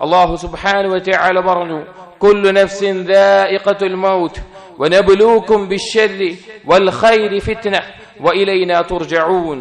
അള്ളാഹു സുബ്ഹാനഹു വതആല പറഞ്ഞു കുല്ലു നഫ്സിൻ ദാഇഖത്തുൽ മൗത്ത് വനബ്ലൂക്കും ബിശ്ശർരി വൽ ഖൈരി ഫിത്ന വഇലൈനാ തുർജഊൻ.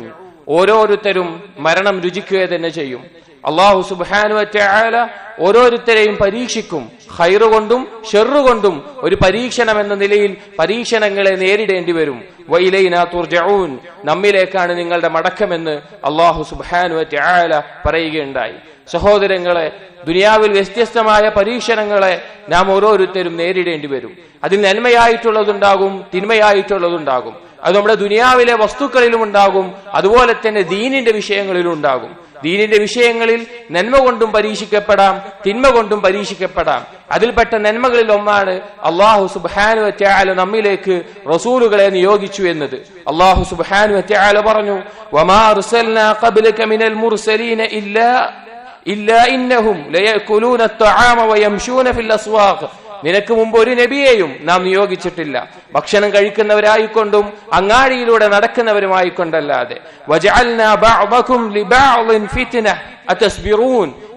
ഓരോരുത്തരും മരണം രുചിക്കുക തന്നെ ചെയ്യും. അള്ളാഹു സുബ്ഹാനു വറ്റയാല ഓരോരുത്തരെയും പരീക്ഷിക്കും. ഹൈറുകൊണ്ടും കൊണ്ടും ഷെറു കൊണ്ടും ഒരു പരീക്ഷണം എന്ന നിലയിൽ പരീക്ഷണങ്ങളെ നേരിടേണ്ടി വരും. വൈലൈന തുർജഊൻ നമ്മിലേക്കാണ് നിങ്ങളുടെ മടക്കമെന്ന് അള്ളാഹു സുബ്ഹാനു വറ്റയാല പറയുകയുണ്ടായി. സഹോദരങ്ങളെ ദുനിയാവിൽ വ്യത്യസ്തമായ പരീക്ഷണങ്ങളെ നാം ഓരോരുത്തരും നേരിടേണ്ടി വരും. അതിൽ നന്മയായിട്ടുള്ളതുണ്ടാകും തിന്മയായിട്ടുള്ളതുണ്ടാകും. അത് നമ്മുടെ ദുനിയാവിലെ വസ്തുക്കളിലും ഉണ്ടാകും അതുപോലെ തന്നെ ദീനിന്റെ വിഷയങ്ങളിലും ഉണ്ടാകും. ദീനിന്റെ വിഷയങ്ങളിൽ നന്മ കൊണ്ടും പരീക്ഷിക്കപ്പെടാം തിന്മ കൊണ്ടും പരീക്ഷിക്കപ്പെടാം. അതിൽപ്പെട്ട നന്മകളിൽ ഒന്നാണ് അള്ളാഹു സുബാനു വത്യാല നമ്മിലേക്ക് റസൂലുകളെ നിയോഗിച്ചു എന്നത്. അള്ളാഹു സുബാനു വത്യാല പറഞ്ഞു ഇല്ലാ ഇന്നഹും ലയകുലൂന അത്ത്വആമ വയംശൂന ഫിൽ അസ്വാഖ്. നിനക്ക് മുമ്പ് ഒരു നബിയെയും നാം നിയോഗിച്ചിട്ടില്ല. ഭക്ഷണം കഴിക്കുന്നവരായിക്കൊണ്ടും അങ്ങാടിയിലൂടെ നടക്കുന്നവരുമായിക്കൊണ്ടല്ലാതെ.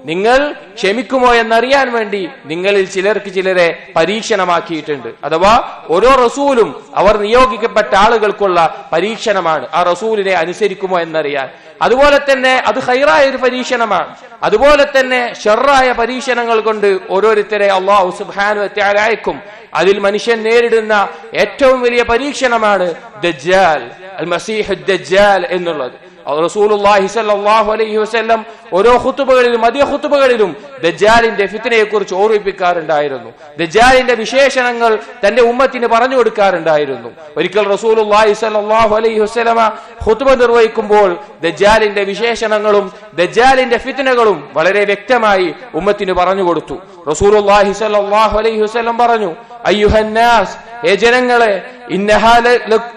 നിങ്ങൾ ക്ഷമിക്കുമോ എന്നറിയാൻ വേണ്ടി നിങ്ങളിൽ ചിലർക്ക് ചിലരെ പരീക്ഷണമാക്കിയിട്ടുണ്ട്. അഥവാ ഓരോ റസൂലും അവർ നിയോഗിക്കപ്പെട്ട ആളുകൾക്കുള്ള പരീക്ഷണമാണ്. ആ റസൂലിനെ അനുസരിക്കുമോ എന്നറിയാൻ. അതുപോലെ തന്നെ അത് ഹൈറായ ഒരു പരീക്ഷണമാണ്. അതുപോലെ തന്നെ ഷെറായ പരീക്ഷണങ്ങൾ കൊണ്ട് ഓരോരുത്തരെ അള്ളാഹു സുബാനു അയക്കും. അതിൽ മനുഷ്യൻ നേരിടുന്ന ഏറ്റവും വലിയ പരീക്ഷണമാണ് ദജ്ജാൽ അൽ മസീഹ് ദജ്ജാൽ എന്നുള്ളത്. റസൂലുള്ളാഹി സ്വല്ലല്ലാഹു അലൈഹി വസല്ലം ഓരോ ഖുതുബകളിലും അധിക ഖുതുബകളിലും ദജ്ജാലിന്റെ ഫിത്നയെ കുറിച്ച് ഓർമ്മിപ്പിക്കാറുണ്ടായിരുന്നു. ദജ്ജാലിന്റെ വിശേഷണങ്ങൾ തന്റെ ഉമ്മത്തിന് പറഞ്ഞു കൊടുക്കാറുണ്ടായിരുന്നു. ഒരിക്കൽ റസൂലുള്ളാഹി സ്വല്ലല്ലാഹു അലൈഹി വസല്ലമ ഖുതുബ നിർവഹിക്കുമ്പോൾ ദജാലിന്റെ വിശേഷണങ്ങളും ദജാലിന്റെ ഫിത്നകളും വളരെ വ്യക്തമായി ഉമ്മത്തിന് പറഞ്ഞു കൊടുത്തു. റസൂലുള്ളാഹി സ്വല്ലല്ലാഹു അലൈഹി വസല്ലം പറഞ്ഞു അയ്യുഹന്നാസ് ഏ ജനങ്ങളെ ഇന്നഹാ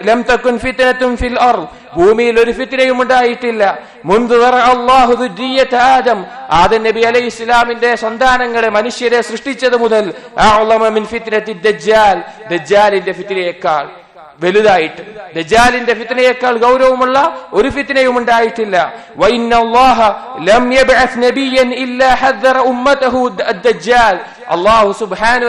ലം തകുൻ ഫിത്നത്തുൻ ഫിൽ അർദ് ഭൂമിയിൽ ഒരു ഫിത്തിനയും ഉണ്ടായിട്ടില്ല. ആദം. ആദം നബി അലൈഹി ഇസ്ലാമിന്റെ സന്താനങ്ങളെ മനുഷ്യരെ സൃഷ്ടിച്ചത് മുതൽ ദജ്ജാലിന്റെ ഫിത്നയേക്കാൾ വലുതായിട്ട്. ദജാലിന്റെ ഫിത്തനയേക്കാൾ ഗൗരവമുള്ള ഒരു ഫിത്തനയും ഉണ്ടായിട്ടില്ല. അള്ളാഹു സുബാനു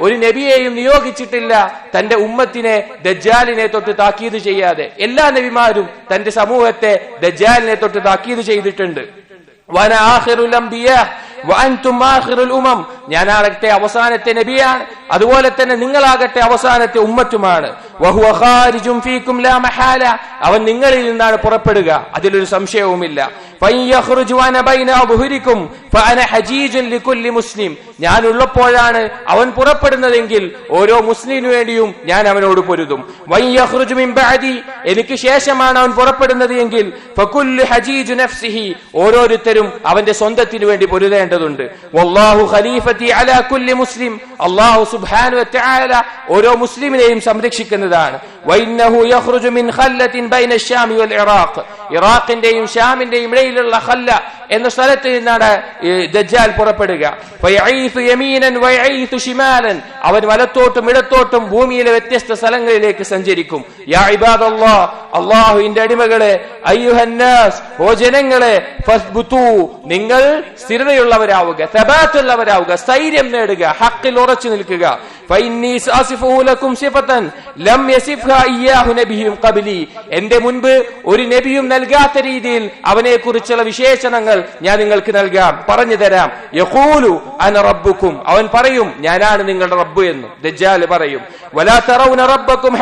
ഒരു നബിയെയും നിയോഗിച്ചിട്ടില്ല. തന്റെ ഉമ്മത്തിനെ ദജ്ജാലിനെ തൊട്ട് താക്കീത് ചെയ്യാതെ. എല്ലാ നബിമാരും തന്റെ സമൂഹത്തെ ദജ്ജാലിനെ തൊട്ട് താക്കീത് ചെയ്തിട്ടുണ്ട്. വന ആഖിറുൽ ഉമം. ഞാനാകട്ടെ അവസാനത്തെ നബിയാണ്. അതുപോലെ തന്നെ നിങ്ങളാകട്ടെ അവസാനത്തെ ഉമ്മറ്റുമാണ് അവൻ നിങ്ങളിൽ നിന്നാണ് പുറപ്പെടുക. അതിലൊരു സംശയവുമില്ല. മുസ്ലിം. ഞാൻ ഉള്ളപ്പോഴാണ് അവൻ പുറപ്പെടുന്നതെങ്കിൽ ഓരോ മുസ്ലിമിനു വേണ്ടിയും ഞാൻ അവനോട് പൊരുതും. എനിക്ക് ശേഷമാണ് അവൻ പുറപ്പെടുന്നത് എങ്കിൽ ഓരോരുത്തരും അവന്റെ സ്വന്തത്തിനു വേണ്ടി പൊരുതേണ്ടതുണ്ട്. മുസ്ലിം അള്ളാഹു സുബ്ഹാനു ഓരോ മുസ്ലിമിനെയും സംരക്ഷിക്കുന്നതാണ്. ഇറാഖിന്റെയും ഷാമിന്റെയും ഇടയിലുള്ള ഖല്ല എന്ന സ്ഥലത്ത് നിന്നാണ് ദജ്ജാൽ പുറപ്പെടുക. അവൻ വലത്തോട്ടും ഇടത്തോട്ടും ഭൂമിയിലെ വ്യത്യസ്ത സ്ഥലങ്ങളിലേക്ക് സഞ്ചരിക്കും. അള്ളാഹുവിന്റെ അടിമകളെ ഓ ജനങ്ങളെ നിങ്ങൾ സ്ഥിരതയുള്ളവരാവുക സ്ഥൈര്യം നേടുക ഹക്കിൽ ഉറച്ചു നിൽക്കുക. എന്റെ മുൻപ് ഒരു നബിയും നൽകാത്ത രീതിയിൽ അവനെ കുറിച്ചുള്ള വിശേഷണങ്ങൾ ഞാൻ നിങ്ങൾക്ക് നൽകാം. പറഞ്ഞു തരാം. യഹൂലു അന റബ്ബുക്കും. അവൻ പറയും ഞാനാണ് നിങ്ങളുടെ റബ്ബു എന്ന്. ദജ്ജാൽ പറയും. വലാ തറൗന റബ്ബക്കും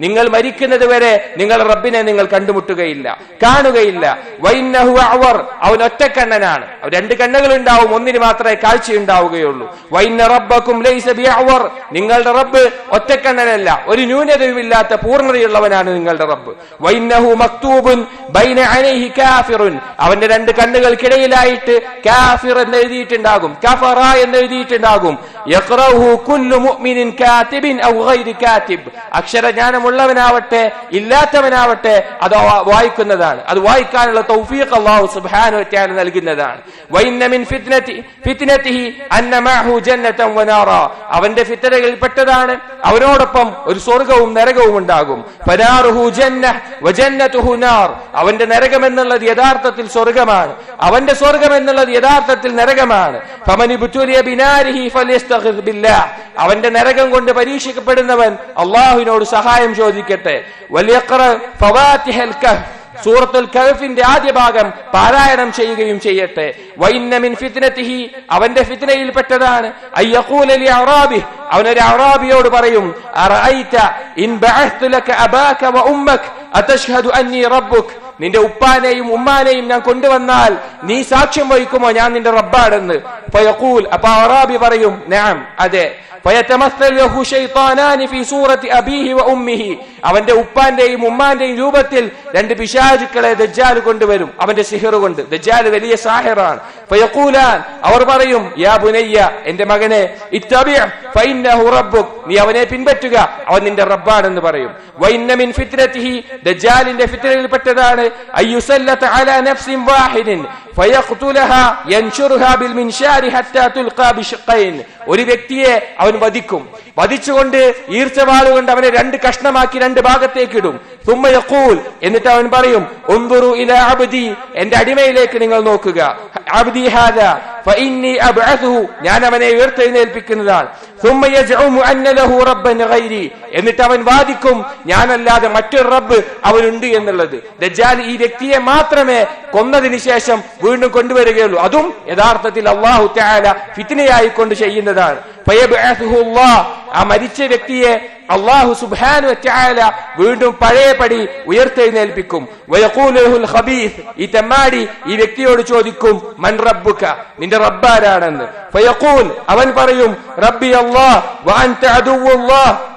നിങ്ങൾ മരിക്കുന്നത് വരെ നിങ്ങളുടെ റബ്ബിനെ നിങ്ങൾ കണ്ടുമുട്ടുകയില്ല കാണുകയില്ല. വൈന്നഹു അവർ അവൻ ഒറ്റക്കണ്ണനാണ്. രണ്ട് കണ്ണുകൾ ഉണ്ടാവും ഒന്നിന് മാത്രമേ കാഴ്ച ഉണ്ടാവുകയുള്ളൂ വൈന്ന റബ്ബക്കും ലൈസ ബിഅവർ നിങ്ങളുടെ റബ്ബ് ഒറ്റക്കണ്ണനല്ല ഒരു ന്യൂനതയുമില്ലാത്ത പൂർണതയുള്ളവനാണ് നിങ്ങളുടെ റബ്ബ്. വൈനഹു മക്തൂബുൻ ബൈന അനൈഹി കാഫിറുൻ. അവന്റെ രണ്ട് കണ്ണുകൾക്കിടയിലായിട്ട് കാഫിർ എന്ന് എഴുതിയിട്ടുണ്ടാകും കഫറ എന്ന് എഴുതിയിട്ടുണ്ടാകും യഖ്റഉഹു കുല്ലു മുഅ്മിനിൻ കാതിബിൻ ഔ ഗൈരി കാതിബ് അക്ഷരജ്ഞാനമുള്ളവനാവട്ടെ ഇല്ലാത്തവനാവട്ടെ അത് വായിക്കുന്നതാണ്. അത് വായിക്കാനുള്ള തൗഫീഖ് അല്ലാഹു സുബ്ഹാനഹു വ തആല നൽകുന്നതാണ്. വഇന്ന മിൻ ഫിത്നതി ഫിത്നതിഹി അന്ന മാഹു ജന്നതൻ വനാറ അവന്റെ ഫിത്തരകളിൽപ്പെട്ടതാണ് അവനോടൊപ്പം ഒരു സ്വർഗവും നരകവും ഉണ്ടാകും. അവന്റെ നരകം എന്നുള്ളത് യഥാർത്ഥത്തിൽ സ്വർഗമാണ് അവന്റെ സ്വർഗം എന്നുള്ളത് യഥാർത്ഥത്തിൽ നരകമാണ്. അവന്റെ നരകം കൊണ്ട് പരീക്ഷിക്കപ്പെടുന്നവൻ അള്ളാഹുവിനോട് സഹായം ചോദിക്കട്ടെ. വലിയ സൂറത്തുൽ കഹഫിന്റെ ആദ്യ ഭാഗം പാരായണം ചെയ്യുകയും ചെയ്യട്ടെ. വൈന്ന മിൻ ഫിത്നതിഹി അവന്റെ ഫിത്നയിൽപ്പെട്ടതാണ് അയ്യഖൂലലി അറാബി അവനൊരു അറാബിയോട് പറയും അറഅയ്ത ഇൻ ലക വ ഉമ്മക അന്നി റബ്ബുക. നിന്റെ ഉപ്പാനെയും ഉമ്മാനെയും ഞാൻ കൊണ്ടുവന്നാൽ നീ സാക്ഷ്യം വഹിക്കുമോ? ഞാൻ നിന്റെ റബ്ബാണെന്ന്. അപ്പൊ അറാബി പറയും നാം അതെ. അവന്റെ ഉപ്പാന്റെയും ഉമ്മാന്റെയും രൂപത്തിൽ രണ്ട് പിശാചുക്കളെ ദജ്ജാൽ കൊണ്ടുവരും. അവന്റെ സിഹർ കൊണ്ട്. ദജ്ജാൽ വലിയ സാഹിറാണ്. അവർ പറയും യാ ബുനയ്യ എന്റെ മകനെ നീ അവനെ പിൻപറ്റുക. അവൻ നിന്റെ റബ്ബാണെന്ന് പറയും. ദജ്ജാലിന്റെ ഫിത്രയിൽപ്പെട്ടതാണ് ഒരു വ്യക്തിയെ അവൻ വധിക്കും. വധിച്ചുകൊണ്ട് ഈർച്ചവാളു കൊണ്ട് അവനെ രണ്ട് കഷ്ണമാക്കി രണ്ട് ഭാഗത്തേക്ക് ഇടും. തുമ്മയക്കൂൽ എന്നിട്ട് അവൻ പറയും ഉൻദുറു ഇലാ അബ്ദി എന്റെ അടിമയിലേക്ക് നിങ്ങൾ നോക്കുക. അബ്ദി ഹാദ ഞാൻ അവനെ ഉയർത്തെഴുന്നേൽപ്പിക്കുന്നതാണ്. എന്നിട്ട് അവൻ വാദിക്കും ഞാനല്ലാതെ മറ്റൊരു റബ്ബ് അവനുണ്ട് എന്നുള്ളത്. ദജാൽ ഈ വ്യക്തിയെ മാത്രമേ കൊന്നതിന് ശേഷം വീണ്ടും കൊണ്ടുവരികയുള്ളൂ. അതും യഥാർത്ഥത്തിൽ അള്ളാഹു തആല ഫിത്നയായി കൊണ്ട് ചെയ്യുന്നതാണ്. ആ മരിച്ച വ്യക്തിയെ അള്ളാഹു സുബാനു വതആല വീണ്ടും പഴയപടി ഉയർത്തെഴുന്നേൽപ്പിക്കും. വയക്കൂലുൽ ഖബീസ് ഈ തെമ്മാടി ഈ വ്യക്തിയോട് ചോദിക്കും മൻ റബ്ബുക? നിന്റെ റബ്ബാരാണെന്ന്. ഫയഖൂൽ അവൻ പറയും റബ്ബി അല്ലാഹ്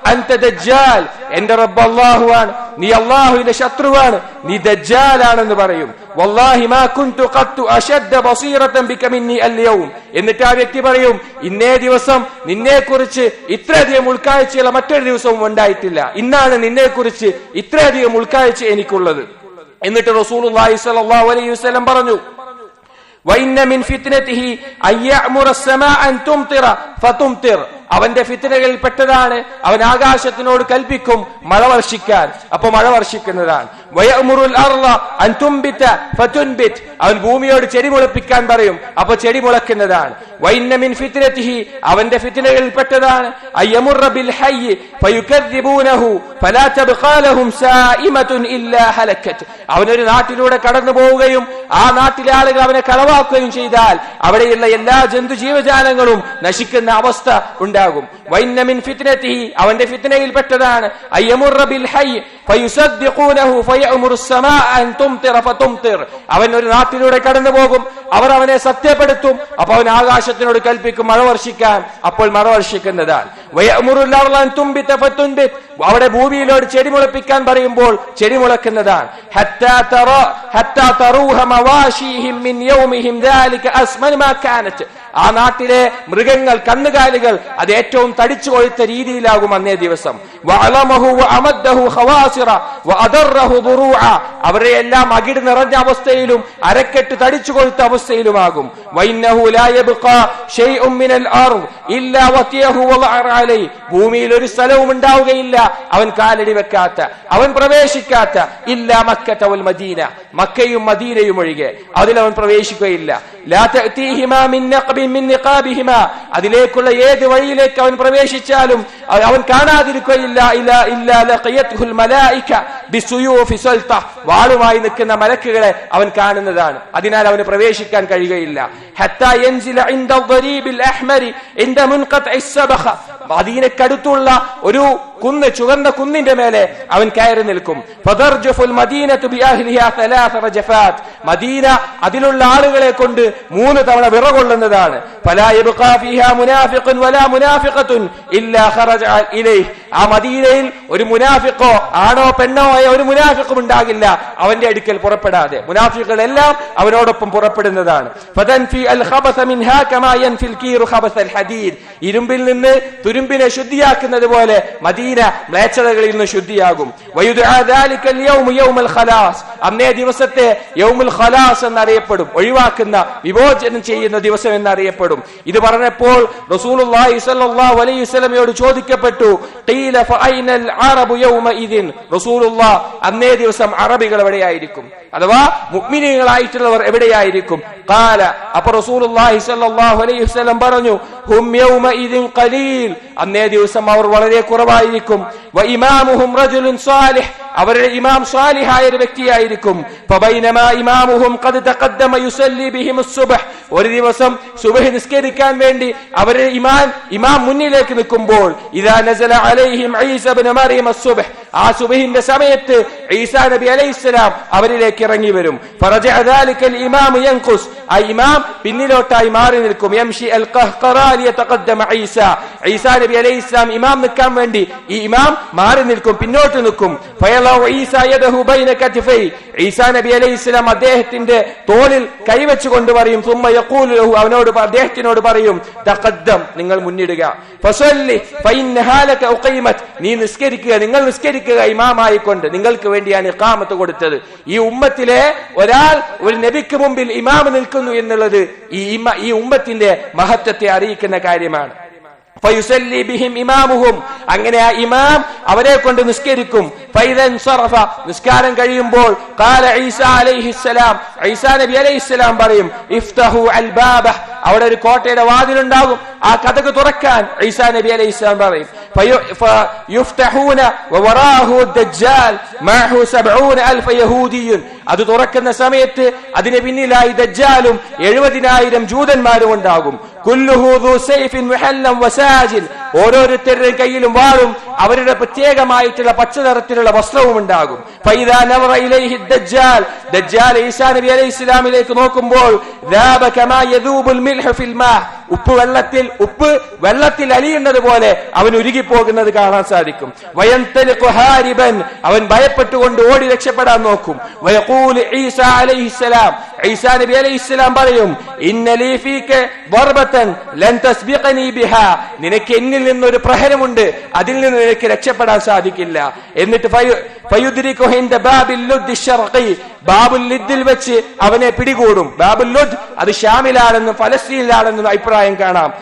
വഅൻത അദുവുല്ലാഹ് അൻത ദജ്ജാൽ എന്റെ റബ്ബ് അല്ലാഹുവാണ് നീ അല്ലാഹുവിന്റെ ശത്രുവാണ് നീ ദജ്ജാലാണെന്ന് പറയും വല്ലാഹി മാ കുൻതു ഖത്തു അശദ്ദ ബസീറതൻ ബിക മിന്നി അൽയൗം എന്നിട്ട് ആ വ്യക്തി പറയും ഇന്നേ ദിവസം നിന്നെക്കുറിച്ച് ഇത്രയധികം ഉൾക്കാഴ്ചയുള്ള മറ്റൊരു ദിവസവും ഉണ്ടായിട്ടില്ല ഇന്നാണ് നിന്നെക്കുറിച്ച് ഇത്രയധികം ഉൾക്കാഴ്ച എനിക്കുള്ളത് എന്നിട്ട് റസൂലുള്ളാഹി സ്വല്ലല്ലാഹു അലൈഹി വസല്ലം പറഞ്ഞു وإن من فتنته أن يأمر السماء أن تمطر فتمطر അവന്റെ ഫിത്തനകളിൽ പെട്ടതാണ്. അവൻ ആകാശത്തിനോട് കൽപ്പിക്കും മഴ വർഷിക്കാൻ. അപ്പൊ മഴ വർഷിക്കുന്നതാണ്. അവൻ ഭൂമിയോട് ചെടി മുളപ്പിക്കാൻ പറയും. അപ്പൊ ചെടി മുളക്കുന്നതാണ്. വൈന്ന മിൻ ഫിത്നതിഹി അവന്റെ ഫിത്നകളിൽ പെട്ടതാണ് അവനൊരു നാട്ടിലൂടെ കടന്നു പോവുകയും ആ നാട്ടിലെ ആളുകൾ അവനെ കളവാക്കുകയും ചെയ്താൽ അവിടെയുള്ള എല്ലാ ജന്തു ജീവജാലങ്ങളും നശിക്കുന്ന അവസ്ഥ ഉണ്ടാകും. വൈന്ന മിൻ ഫിത്നതിഹി അവന്റെ ഫിത്നയിൽപ്പെട്ടതാണ്. അയ്യമുറ ഹൈ ഹയ്യ് ഫയുസദ്ദിഖൂനഹു ഫയഅമുറു السماء അൻ തുംതിറ ഫതുംതിർ അവൻ ഒരു നാട്ടിലൂടെ കടന്നു പോകും അവർ അവനെ സത്യപ്പെടുത്തും. അപ്പൊ അവൻ ആകാശത്തിനോട് കൽപ്പിക്കും മഴ വർഷിക്കാൻ. അപ്പോൾ മഴ വർഷിക്കുന്നതാണ് അവിടെ ഭൂമിയിലോട് ചെടി മുളപ്പിക്കാൻ പറയുമ്പോൾ ചെടി മുളക്കുന്നതാണ് ആ നാട്ടിലെ മൃഗങ്ങൾ കന്നുകാലികൾ അത് ഏറ്റവും തടിച്ചു കൊഴുത്ത രീതിയിലാകും അന്നേ ദിവസം. അവരെ എല്ലാം അകിട് നിറഞ്ഞ അവസ്ഥയിലും അരക്കെട്ട് തടിച്ചു കൊഴുത്ത അവസ്ഥ അവസ്ഥയിലുമാകും. ഭൂമിയിൽ ഒരു സ്ഥലവും ഉണ്ടാവുകയില്ല. അവൻ കാലടി വെക്കാത്ത അവൻ പ്രവേശിക്കാത്ത. ഇല്ല മക്കത്ത വൽ മദീന. മക്കയും മദീനയും ഒഴികെ. അതിലവൻ പ്രവേശിക്കുകയില്ല. അതിലേക്കുള്ള ഏത് വഴിയിലേക്ക് അവൻ പ്രവേശിച്ചാലും അവൻ കാണാതിരിക്കുകയില്ല. ഇല്ല ഇല്ല വാളുമായി നിൽക്കുന്ന മലക്കുകളെ അവൻ കാണുന്നതാണ്. അതിനാൽ അവന് പ്രവേശിക്കാൻ കഴിയുകയില്ല. മദീനക്കടുത്തുള്ള ഒരു കുന്ന് ചുവന്ന കുന്നിന്റെ മേലെ അവൻ കയറി നിൽക്കും. മദീന അതിലുള്ള ആളുകളെ കൊണ്ട് മൂന്ന് തവണ വിറകൊള്ളുന്നതാണ്. ആ മദീനയിൽ ഒരു മുനാഫിക്കോ ആണോ പെണ്ണോ ആയ ഒരു മുനാഫിക്കും ഉണ്ടാകില്ല. അവന്റെ അടുക്കൽ പുറപ്പെടാതെ. മുനാഫിക്കുകളെല്ലാം അവനോടൊപ്പം പുറപ്പെടുന്നതാണ്. ഇരുമ്പിൽ നിന്ന് തുരുമ്പിനെ ശുദ്ധിയാക്കുന്നത് പോലെ മദീന ശരീര മ്ലേച്ഛതകളിൽ നിന്ന് ശുദ്ധിയാകും. അന്നേ ദിവസത്തെ യൗമുൽ ഖലാസ് എന്നറിയപ്പെടും. ഒഴിവാക്കുന്ന വിമോചനം ചെയ്യുന്ന ദിവസം എന്നറിയപ്പെടും. ഇത് പറഞ്ഞപ്പോൾ റസൂൽ അലൈഹി ചോദിക്കപ്പെട്ടു അന്നേ ദിവസം അറബികൾ എവിടെയായിരിക്കും? അഥവാ മുഗ്മിനികളായിട്ടുള്ളവർ എവിടെയായിരിക്കും? കാല അപ്പൊ റസൂൽ അലൈഹി പറഞ്ഞു അന്നേ ദിവസം അവർ വളരെ കുറവായിരിക്കും. അവരുടെ ഇമാം സാലിഹായ ഒരു വ്യക്തിയായിരിക്കും. ഒരു ദിവസം സുബഹി നിസ്കരിക്കാൻ വേണ്ടി അവരുടെ ഇമാം ഇമാം മുന്നിലേക്ക് നിൽക്കുമ്പോൾ ഇദാ നസല അലൈഹിം ഈസ ഇബ്നു മറിയം സുബ്ഹ് ആ സുബഹിന്റെ സമയത്ത് ഈസാ നബി അലൈഹിസ്സലാം അവരിലേക്ക് ഇറങ്ങി വരും. ആ ഇമാം പിന്നിലോട്ടായി മാറി നിൽക്കും. ഈസാ. നബി അലൈഹി ഇസ്ലാം ഇമാം നിൽക്കാൻ വേണ്ടി ഈ ഇമാം മാറി നിൽക്കും പിന്നോട്ട് നിൽക്കും. ഈസാ നബി അലൈഹി അദ്ദേഹത്തിന്റെ തോളിൽ കൈവച്ചു കൊണ്ട് പറയും അവനോട് അദ്ദേഹത്തിനോട് പറയും തഖദ്ദം നിങ്ങൾ മുന്നിടുക. നീ നിസ്കരിക്കുക നിങ്ങൾ നിസ്കരിക്കുക. ഇമാമായിക്കൊണ്ട് നിങ്ങൾക്ക് വേണ്ടിയാണ് ഇക്കാമത്ത് കൊടുത്തത്. ഈ ഉമ്മത്തിലെ ഒരാൾ ഒരു നബിക്ക് മുമ്പിൽ ഇമാം നിൽക്കുന്നു എന്നുള്ളത് ഈ ഈ ഉമ്മത്തിന്റെ മഹത്വത്തെ അറിയിക്കുന്ന കാര്യമാണ്. ഇമാമുഹും. അങ്ങനെ ആ ഇമാം അവരെ കൊണ്ട് നിസ്കരിക്കും. നിസ്കാരം കഴിയുമ്പോൾ ഖാല ഈസ അലൈഹിസ്സലാം ഈസാ നബി അലൈഹിസ്സലാം പറയും ഇഫ്തഹു അൽ ബാബ അവിടെ ഒരു കോട്ടയുടെ വാതിലുണ്ടാകും. ആ കഥക്ക് തുറക്കാൻ ഈസാ നബി പറയും. സബ്ഊന അൽഫ യഹൂദിയുൻ. അത് തുറക്കുന്ന സമയത്ത് അതിന് പിന്നിലായി ദജ്ജാലും എഴുപതിനായിരം ജൂതന്മാരും ഉണ്ടാകും. ഓരോരുത്തരുടെ കയ്യിലും വാളും അവരുടെ പ്രത്യേകമായിട്ടുള്ള പച്ച വസ്ത്രവും ഉണ്ടാകും ഫൈദാ നവറ ഇലൈഹി ദജ്ജാൽ ദജ്ജാൽ ഈസാ നബി അലൈഹി ഇസ്ലാമിലേക്ക് നോക്കുമ്പോൾ ഉപ്പ് വെള്ളത്തിൽ ഉപ്പ് വെള്ളത്തിൽ അലിയുന്നത് പോലെ അവൻ ഉരുകിപ്പോകുന്നത് കാണാൻ സാധിക്കും. വയന്തലിബൻ അവൻ ഭയപ്പെട്ടുകൊണ്ട് ഓടി രക്ഷപ്പെടാൻ നോക്കും. വയക്കൂൽ ഈസാ അലൈഹിസ്സലാം ഈസാ നബി അലൈഹിസ്സലാം പറയും ഇന്നലീഫീക്ക് നിനക്ക് എന്നിൽ നിന്നൊരു പ്രഹരമുണ്ട് അതിൽ നിന്ന് നിനക്ക് രക്ഷപ്പെടാൻ സാധിക്കില്ല. എന്നിട്ട് ബാബിൽ വെച്ച് അവനെ പിടികൂടും. ബാബുൽ അത് ഷാമിലാണെന്നും ഫലസ്തീനിലാണെന്നും അഭിപ്രായം കാണാം.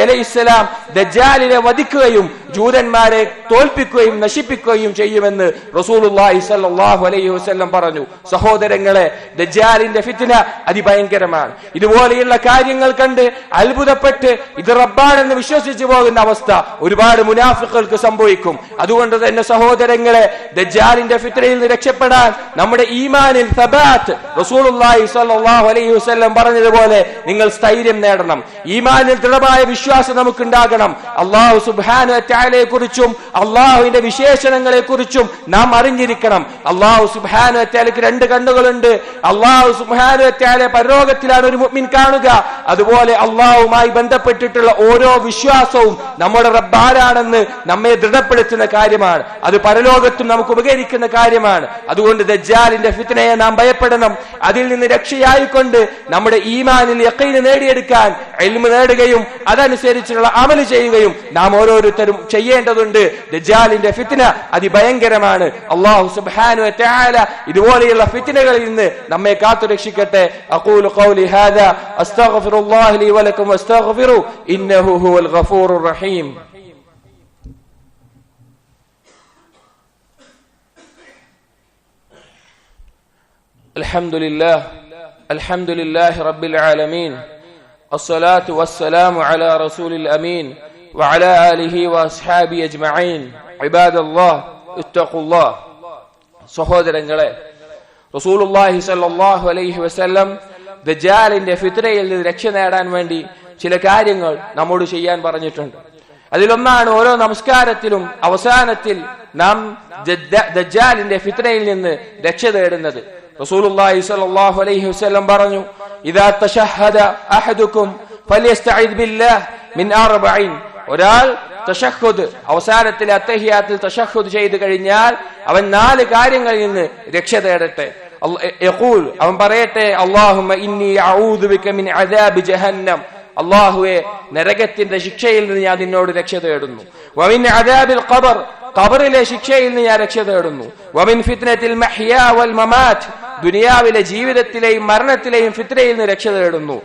അലൈഹിസ്സലാം ദജ്ജാലിനെ വധിക്കുകയും ജൂതന്മാരെ തോൽപ്പിക്കുകയും നശിപ്പിക്കുകയും ചെയ്യുമെന്ന് റസൂലുള്ളാഹി സ്വല്ലല്ലാഹു അലൈഹി വസല്ലം പറഞ്ഞു. സഹോദരങ്ങളെ ദജാലിന്റെ ഫിത്ന അതിഭയങ്കരമാണ്. ഇതുപോലെയുള്ള കാര്യങ്ങൾ കണ്ട് അത്ഭുതപ്പെട്ട് ഇത് റബ്ബാണെന്ന് വിശ്വസിച്ചു പോകുന്ന അവസ്ഥ ഒരുപാട് മുനാഫിക്കുകൾക്ക് സംഭവിക്കും. അതുകൊണ്ട് തന്നെ സഹോദരങ്ങളെ ദജാലിന്റെ ഫിത്രയിൽ നിന്ന് രക്ഷപ്പെടാൻ നമ്മുടെ ഈമാനിൽ സബാത്ത് റസൂലുള്ളാഹി സ്വല്ലല്ലാഹു അലൈഹി വസല്ലം പറഞ്ഞതുപോലെ നിങ്ങൾ സ്ഥൈര്യം നേടണം. ഈമാനിൽ ദൃഢമായ വിശ്വാസം നമുക്കുണ്ടാകണം. അള്ളാഹു സുബ്ഹാനഹു വതആലയെ കുറിച്ചും അള്ളാഹുവിന്റെ വിശേഷണങ്ങളെ കുറിച്ചും നാം അറിഞ്ഞിരിക്കണം. അള്ളാഹു സുബ്ഹാനഹു വതആലയ്ക്ക് രണ്ട് കണ്ണുകളുണ്ട്. അള്ളാഹു സുബ്ഹാനഹു വതആല പരലോകത്തിലാണ് ഒരു മുഅ്മിൻ കാണുക. അതുപോലെ അള്ളാഹുമായി ബന്ധപ്പെട്ടിട്ടുള്ള ഓരോ വിശ്വാസവും നമ്മുടെ റബ്ബാരാണെന്ന് നമ്മെ ദൃഢപ്പെടുത്തുന്ന കാര്യമാണ്. അത് പരലോകത്തും നമുക്ക് ഉപകരിക്കുന്ന കാര്യമാണ്. അതുകൊണ്ട് ദജ്ജാലിന്റെ ഫിത്തനയെ നാം ഭയപ്പെടണം. അതിൽ നിന്ന് രക്ഷയായിക്കൊണ്ട് നമ്മുടെ ഈമാനിൽ യക്കീന് നേടിയെടുക്കാൻ എൽമ നേടുകയും അതനുസരിച്ചുള്ള അമൽ ചെയ്യുകയും നാം ഓരോരുത്തരും ചെയ്യേണ്ടതുണ്ട്. ദജ്ജാലിന്റെ ഫിത്തന അതിഭയങ്കരമാണ്. അള്ളാഹു വതആല ഇതുപോലെയുള്ള ഫിത്തനകളിൽ നിന്ന് നമ്മെ കാത്തു രക്ഷിക്കട്ടെ അഖൂലു ഖൗലി ഹാദാ അസ്തഗ്ഫിറുല്ലാഹി ലി വലക്കും വസ്തഗ്ഫിറു ഇന്നഹു ഹുവൽ ഗഫൂറുർ റഹീം. الحمد لله الحمد لله رب العالمين الصلاة والسلام على رسول الأمين وعلى آله وأصحابه أجمعين عباد الله اتقوا الله സഹോദരങ്ങളെ റസൂലുള്ളാഹി സ്വല്ലല്ലാഹു അലൈഹി വസല്ലം ദജാലിന്റെ ഫിത്രയിൽ നിന്ന് രക്ഷ നേടാൻ വേണ്ടി ചില കാര്യങ്ങൾ നമ്മോട് ചെയ്യാൻ പറഞ്ഞിട്ടുണ്ട് അതിലൊന്നാണ് ഓരോ നമസ്കാരത്തിലും അവസാനത്തിൽ നാം ദജ്ജ- ദജ്ജാലിന്റെ ഫിത്നയിൽ നിന്ന് രക്ഷ തേടുന്നത് റസൂലുള്ളാഹി സ്വല്ലല്ലാഹു അലൈഹി വസല്ലം പറഞ്ഞു ഇദാ തശഹദ അഹദുക്കും ഫലിയസ്തഈദ് ബില്ലാഹ് മിൻ അർബഈൻ. ഒരാൾ തഷഹുദ് അവസാനത്തിലെ അത്തഹിയാത്തിൽ തഷഹുദ് ചെയ്തു കഴിഞ്ഞാൽ അവൻ നാല് കാര്യങ്ങളിൽ നിന്ന് രക്ഷ തേടട്ടെ. യഖൂൽ അവൻ പറയട്ടെ അല്ലാഹുമ്മ ഇന്നി അഊദു ബിക മിൻ അദാബി ജഹന്നം. അള്ളാഹുവെ നരകത്തിന്റെ ശിക്ഷയിൽ നിന്ന് ഞാൻ നിന്നോട് രക്ഷ തേടുന്നു. വമിൻ അദാബിൽ ഖബർ ഖബറിലെ ശിക്ഷയിൽ നിന്ന് ഞാൻ രക്ഷ തേടുന്നു. വമിൻ ഫിത്നത്തിൽ മഹ്യാ വൽ മമാറ്റ് ദുനിയാവിലെ ജീവിതത്തിലെയും മരണത്തിലെയും ഫിത്രയിൽ നിന്ന് രക്ഷ തേടുന്നു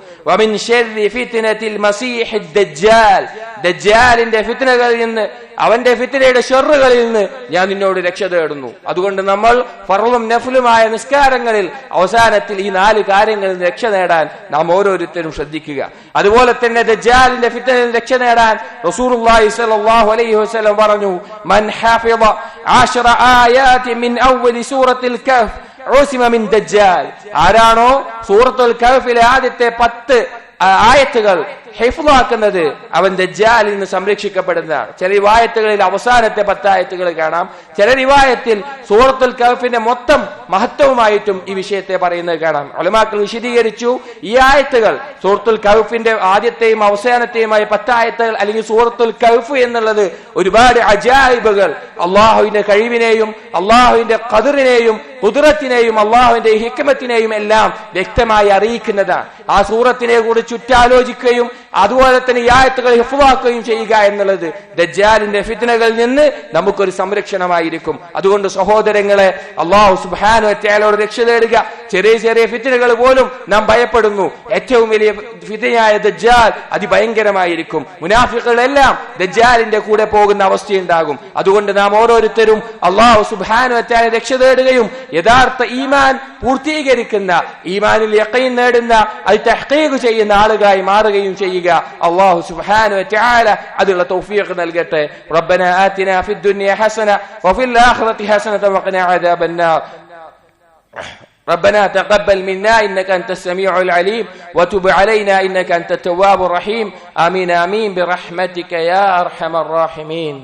ദജ്ജാലിന്റെ ഫിത്നകളിൽ നിന്ന് അവന്റെ ഫിത്നയുടെ ഷെറുകളിൽ നിന്ന് ഞാൻ നിന്നോട് രക്ഷ തേടുന്നു. അതുകൊണ്ട് നമ്മൾ ഫറലും നഫലുമായ നിസ്കാരങ്ങളിൽ അവസാനത്തിൽ ഈ നാല് കാര്യങ്ങളിൽ നിന്ന് രക്ഷ നേടാൻ നാം ഓരോരുത്തരും ശ്രദ്ധിക്കുക. അതുപോലെ തന്നെ ദജ്ജാലിന്റെ ഫിത്നയിൽ നിന്ന് രക്ഷ നേടാൻ അലൈഹി പറഞ്ഞു മൻ ആശറ ആയാതി മിൻ സൂറത്തിൽ ആരാണോ സൂറത്തുൽ കഹ്ഫിലെ ആദ്യത്തെ പത്ത് ആയത്തുകൾ ഹിഫ്ലാക്കുന്നത് അവൻ ദജ്ജാലിൽ നിന്ന് സംരക്ഷിക്കപ്പെടുന്നതാണ്. ചില റിവായത്തുകളിൽ അവസാനത്തെ പത്തായത്തുകൾ കാണാം. ചില റിവായത്തിൽ സൂറത്തുൽ കഹഫിന്റെ മൊത്തം മഹത്വമായിട്ടും ഈ വിഷയത്തെ പറയുന്നത് കാണാം. ഒലമാക്കൾ വിശദീകരിച്ചു ഈ ആയത്തുകൾ സൂറത്തുൽ കഹഫിന്റെ ആദ്യത്തെയും അവസാനത്തെയുമായ പത്തായത്തുകൾ അല്ലെങ്കിൽ സൂറത്തുൽ കഹഫ് എന്നുള്ളത് ഒരുപാട് അജായിബുകൾ അള്ളാഹുവിന്റെ കഴിവിനെയും അള്ളാഹുവിന്റെ കതിറിനെയും കുതിരത്തിനെയും അള്ളാഹുവിന്റെ ഹിക്മത്തിനെയും എല്ലാം വ്യക്തമായി അറിയിക്കുന്നതാണ്. ആ സൂറത്തിനെ കൂടി ചുറ്റാലോചിക്കുകയും അതുപോലെ തന്നെ ഈ ആയത്തുകൾ ഹിഫുവാക്കുകയും ചെയ്യുക എന്നുള്ളത് ദജ്ജാലിന്റെ ഫിത്നകളിൽ നിന്ന് നമുക്കൊരു സംരക്ഷണമായിരിക്കും. അതുകൊണ്ട് സഹോദരങ്ങളെ അള്ളാഹു സുബാനു അറ്റയാലോട് രക്ഷ നേടുക. ചെറിയ ചെറിയ ഫിത്നകൾ പോലും നാം ഭയപ്പെടുന്നു. ഏറ്റവും വലിയ ഫിതയായ ദജ്ജാൽ അതിഭയങ്കരമായിരിക്കും. മുനാഫികളെല്ലാം ദജ്ജാലിന്റെ കൂടെ പോകുന്ന അവസ്ഥയുണ്ടാകും. അതുകൊണ്ട് നാം ഓരോരുത്തരും അള്ളാഹു സുബാനു അറ്റാല രക്ഷ തേടുകയും യഥാർത്ഥ ഈമാൻ പൂർത്തീകരിക്കുന്ന ഈമാനിൽ യക്കയും നേടുന്ന അത് തഹ്ഖീഖ് ചെയ്യുന്ന ആളുകളായി മാറുകയും ചെയ്യുക അള്ളാഹു സുബ്ഹാനഹു വതആല അതിനുള്ള തൗഫീഖ് നൽകട്ടെ റബ്ബന ആതിന ഫിദ് ദുനിയ ഹസന വഫിൽ ആഖിറതി ഹസനത വഖിന അദാബൻ നാർ ربنا تقبل منا انك انت السميع العليم وتب علينا انك انت التواب الرحيم امين امين برحمتك يا ارحم الراحمين